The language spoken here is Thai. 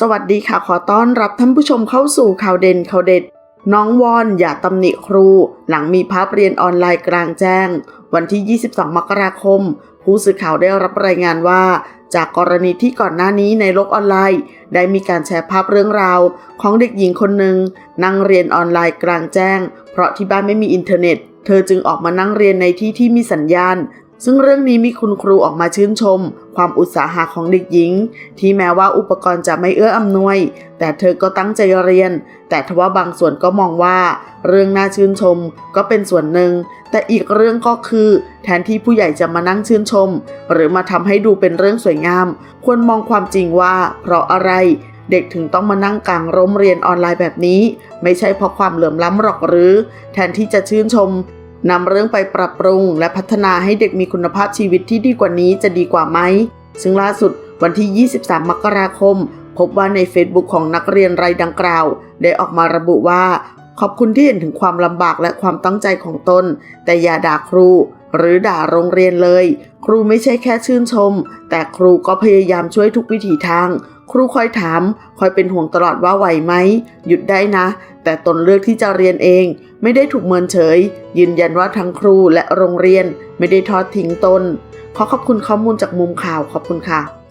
สวัสดีค่ะขอต้อนรับท่านผู้ชมเข้าสู่ข่าวเด่นข่าวเด็ด น้องวอนอย่าตำหนิครู หลังมีภาพเรียนออนไลน์กลางแจ้ง วันที่ 22 มกราคม ผู้สื่อข่าวได้รับรายงานว่า จากกรณีที่ก่อนหน้านี้ในโลกออนไลน์ ได้มีการแชร์ภาพเรื่องราว ของเด็กหญิงคนหนึ่งนั่งเรียนออนไลน์กลางแจ้ง เพราะที่บ้านไม่มีอินเทอร์เน็ต เธอจึงออกมานั่งเรียนในที่ที่มีสัญญาณ ซึ่งเรื่องนี้มีคุณครูออกมาชื่นชม ความอุตสาหะของเด็กหญิง ที่แม้ว่าอุปกรณ์จะไม่เอื้ออำนวย แต่เธอก็ตั้งใจเรียน แต่ทว่าบางส่วนก็มองว่า เรื่องน่าชื่นชมก็เป็นส่วนหนึ่ง แต่อีกเรื่องก็คือ แทนที่ผู้ใหญ่จะมานั่งชื่นชม หรือมาทำให้ดูเป็นเรื่องสวยงาม ควรมองความจริงว่า เพราะอะไรเด็กถึงต้องมานั่งกลางร่มเรียนออนไลน์แบบนี้ ไม่ใช่เพราะความเหลื่อมล้ำหรอกหรือ แทนที่จะชื่นชม นำเรื่องไปปรับปรุง และพัฒนาให้เด็กมีคุณภาพชีวิตที่ดีกว่านี้จะดีกว่าไหม ซึ่งล่าสุดวันที่ 23 มกราคม พบว่าใน Facebook ของนักเรียนรายดังกล่าว ได้ออกมาระบุว่า ขอบคุณที่เห็นถึงความลำบากและความตั้งใจของตน แต่อย่าด่าครู หรือด่าโรงเรียนเลย ครูไม่ใช่แค่ชื่นชม แต่ครูก็พยายามช่วยทุกวิถีทาง ครูคอยถาม คอยเป็นห่วงตลอดว่าไหวไหม หยุดได้นะ แต่ตนเลือกที่จะเรียนเอง ไม่ได้ถูกเมินเฉย ยืนยันว่าทั้งครูและโรงเรียนไม่ได้ทอดทิ้งตน ขอขอบคุณข้อมูลจากมุมข่าวขอบคุณค่ะ